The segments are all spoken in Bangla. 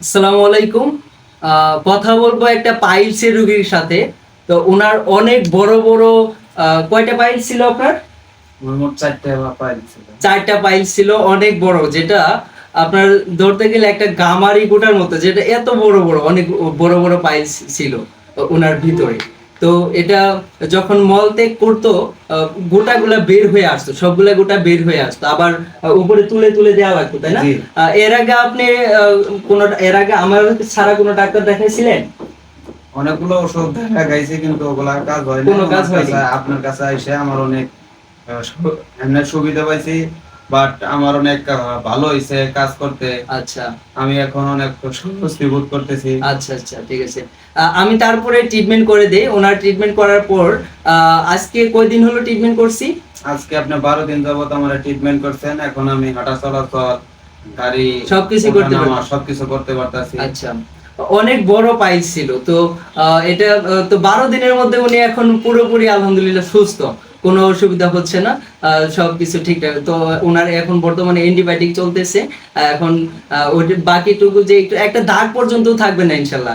আসসালামু আলাইকুম। কথা বলব একটা পাইলসের রুগীর সাথে। তো ওনার অনেক বড় বড় কয়টা পাইল ছিল আপনার? চারটা পাইল ছিল। ছিল অনেক বড় যেটা আপনার ধরতে গেলে একটা গামারি গোটার মতো যেটা এত বড় বড় অনেক বড় বড় পাইলস ছিল ওনার ভিতরে। তো এটা যখন মল ত্যাগ করতো গোটাগুলা বের হয়ে আসতো সবগুলা গোটা বের হয়ে আসতো। আবার উপরে তুলে তুলে দেওয়া লাগতো তাই না? এর আগে আপনি কোন এর আগে আমার ছাড়া কোনো ডাক্তার দেখাইছিলেন? অনেকগুলো ওষুধ দেখা গেছে কিন্তু ওগুলা কাজ হয় না কোনো কাজ হয়নি। আপনার কাছে এসে আমার অনেক সুবিধা পাইছি। বাট আমার অনেক ভালো হয়েছে কাজ করতে। আচ্ছা। আমি এখন অনেক স্বস্তি বোধ করতেছি। আচ্ছা আচ্ছা ঠিক আছে। আমি তারপরে ট্রিটমেন্ট করে দেই। ওনার ট্রিটমেন্ট করার পর আজকে কয়দিন হলো ট্রিটমেন্ট করছি? আজকে আপনি বারো দিন যাবত আমার ট্রিটমেন্ট করছেন। এখন আমি হাঁটা চলাচল গাড়ি সবকিছু করতে সবকিছু করতে পারতাছি। আচ্ছা। অনেক বড় পাইল ছিল। তো এটা তো বারো দিনের মধ্যে উনি এখন পুরোপুরি আলহামদুলিল্লাহ সুস্থ। কোনো অসুবিধা হচ্ছে না আহ, সবকিছু ঠিকঠাক তো ওনার এখন বর্তমানে অ্যান্টিবায়োটিক চলতেছে এখন বাকিটুকু যে একটু একটা দাগ পর্যন্ত থাকবে না ইনশাল্লাহ।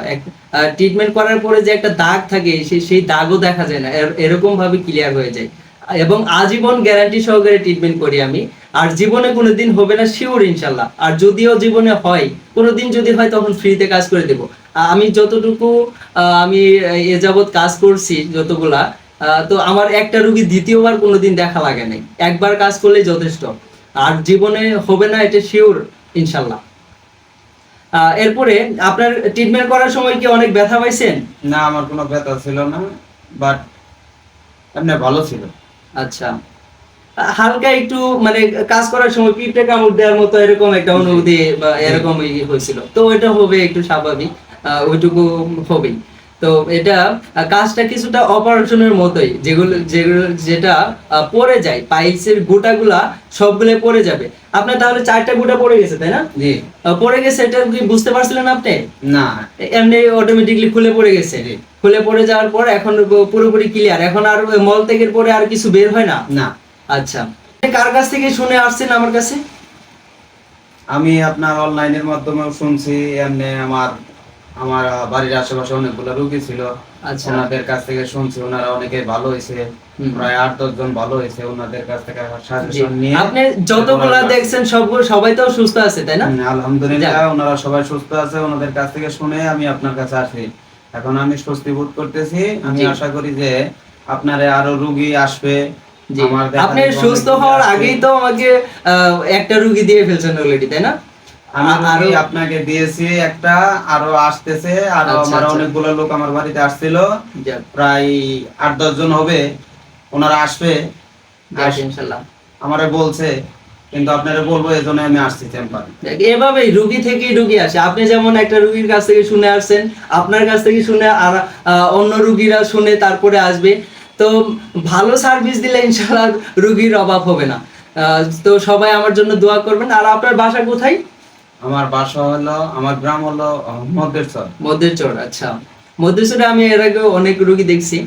ট্রিটমেন্ট করার পরে যে একটা দাগ থাকে সেই দাগও দেখা যায় না। এরকম ভাবে ক্লিয়ার হয়ে যায়। এবং আজীবন গ্যারান্টি সহকারে ট্রিটমেন্ট করি আমি। আর জীবনে কোনোদিন হবে না শিওর ইনশাল্লাহ। আর যদিও জীবনে হয় কোনোদিন যদি হয় তখন ফ্রিতে কাজ করে দেব। আমি যতটুকু আমি এ যাবৎ কাজ করছি যতগুলা তো আমার একটা রুগী দ্বিতীয়বার কোনোদিন দেখা লাগে নাই। একবার কাজ করলে যথেষ্ট। আর জীবনে হবে না এটা শিওর ইনশাল্লাহ। এরপরে আপনার ট্রিটমেন্ট করার সময় কি অনেক ব্যথা পাইছেন? না আমার কোনো ব্যথা ছিল না বাট এমনি ভালো ছিল। আচ্ছা। হালকা একটু মানে কাজ করার সময় পিঁপড়ে কামড় দেওয়ার মতো এরকম একটা অনুভূতি বা এরকম হয়েছিল। তো ওইটা হবে একটু স্বাভাবিক ওইটুকু হবেই। তো এটা কাজটা কিছুটা অপারেশনের মতোই যেগুলো যেগুলো যেটা পড়ে যায় পাইলসের গোটাগুলা সবগুলো পড়ে যাবে। আপনার তাহলে চারটা গোটা পড়ে গেছে তাই না? জি। পড়ে গেছে এটা কি বুঝতে পারছিলেন আপনি? না। এমনি অটোমেটিকলি খুলে পড়ে গেছে। খুলে পড়ে যাওয়ার পর এখন পুরোপুরি ক্লিয়ার এখন আর মল থেকে পরে আর কিছু বের হয় না? না। আচ্ছা। কার কাছ থেকে শুনে আসছেন আমার কাছে? আমি আপনার অনলাইনের মাধ্যমে শুনছি এমনি আমার আমার বাড়ির আশেপাশে অনেকগুলো রোগী ছিল। আচ্ছা। ওনাদের কাছ থেকে শুনছি ওনারা অনেকে ভালো হয়েছে। প্রায় আট দশ জন ভালো হয়েছে ওনাদের কাছ থেকে সাজেশন নিয়ে আপনি যতগুলা দেখছেন সবগুলো সবাই তো সুস্থ আছে তাই না? আলহামদুলিল্লাহ ওনারা সবাই সুস্থ আছে ওনাদের কাছ থেকে শুনে আমি আপনার কাছে আসি। এখন আমি স্বস্তি বোধ করতেছি আমি আশা করি যে আপনারে আরও রুগী আসবে। আপনি সুস্থ হওয়ার আগেই তো আমাকে একটা রুগী দিয়ে ফেলছেন অলরেডি তাই না? আমি আ- আরও আরো- আপনাকে দিয়েছি একটা আরও আসতেছে আরও আচ্ছা, আমার আচ্ছা। অনেকগুলো লোক আমার বাড়িতে আসছিল। প্রায় আট দশ জন হবে ওনারা আসবে। আমারে বলছে কিন্তু আপনারা বলব এই জন্য আমি আসছি চেম্বার এভাবেই রুগী থেকেই রুগী আসে। আপনি যেমন একটা রুগীর কাছ থেকে শুনে আসছেন আপনার কাছ থেকে শুনে আর অন্য রুগীরা শুনে তারপরে আসবে। তো ভালো সার্ভিস দিলে ইনশাল্লাহ রুগীর অভাব হবে না। তো সবাই আমার জন্য দোয়া করবেন। আর আপনার বাসা কোথায়? আমার বাসা হলো, আমার গ্রাম হলো মধ্যেশ্বর। মধ্যেচর আচ্ছা। মধ্যেচরে আমি এর আগে অনেক রুগী দেখছি।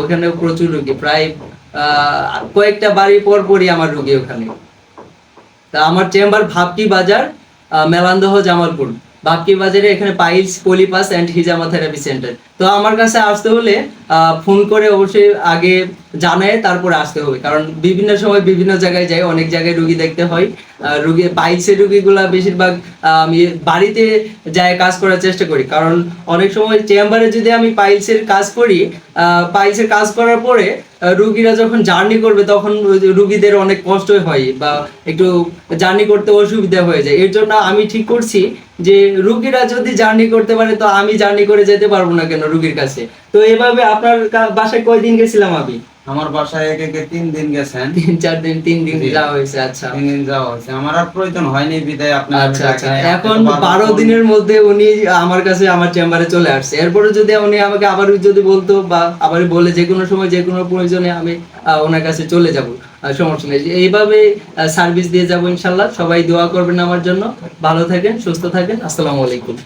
ওখানে প্রচুর রুগী, প্রায় কয়েকটা বাড়ি পর পরই আমার রুগী ওখানে। তা আমার চেম্বার ভাবটি বাজার মেলান্দহ জামালপুর। ভাবটি বাজারে এখানে পাইলস, পলিপাস অ্যান্ড হিজামা থেরাপি সেন্টার তো আমার কাছে আসতে হলে ফোন করে অবশ্যই আগে জানায়, তারপরে আসতে হবে। কারণ বিভিন্ন সময় বিভিন্ন জায়গায় যাই অনেক জায়গায় রুগী দেখতে হয়। রুগী পাইলসের রুগীগুলা বেশিরভাগ আমি বাড়িতে যায় কাজ করার চেষ্টা করি। কারণ অনেক সময় চেম্বারে যদি আমি পাইলসের কাজ করি পাইলসের কাজ করার পরে রুগীরা যখন জার্নি করবে, তখন রুগীদের অনেক কষ্ট হয় বা একটু জার্নি করতে অসুবিধা হয়ে যায়। এর জন্য আমি ঠিক করছি যে, রুগীরা যদি জার্নি করতে পারে, তো আমি জার্নি করে যেতে পারব না কেন রুগীর কাছে? তো এভাবে আপনার বাসায় কয়দিন গেছিলাম আমি? আমার বাসায় একে একে তিন দিন গেছেন। তিন চার দিন তিন দিন যাওয়া হয়েছে আচ্ছা। তিন দিন যাওয়া হয়েছে। আমার আর প্রয়োজন হয়নি বিদায় আপনার আচ্ছা আচ্ছা। এখন বারো দিনের মধ্যে উনি আমার কাছে আমার চেম্বারে চলে আসছে। এরপরে যদি উনি আমাকে আবার যদি বলতো বা আবার বলে যে কোনো সময় যে কোনো প্রয়োজনে আমি ওনার কাছে চলে যাব। সমস্যা নেই। এইভাবে সার্ভিস দিয়ে যাব ইনশাল্লাহ। সবাই দোয়া করবেন আমার জন্য। ভালো থাকেন সুস্থ থাকেন। আসসালামু আলাইকুম।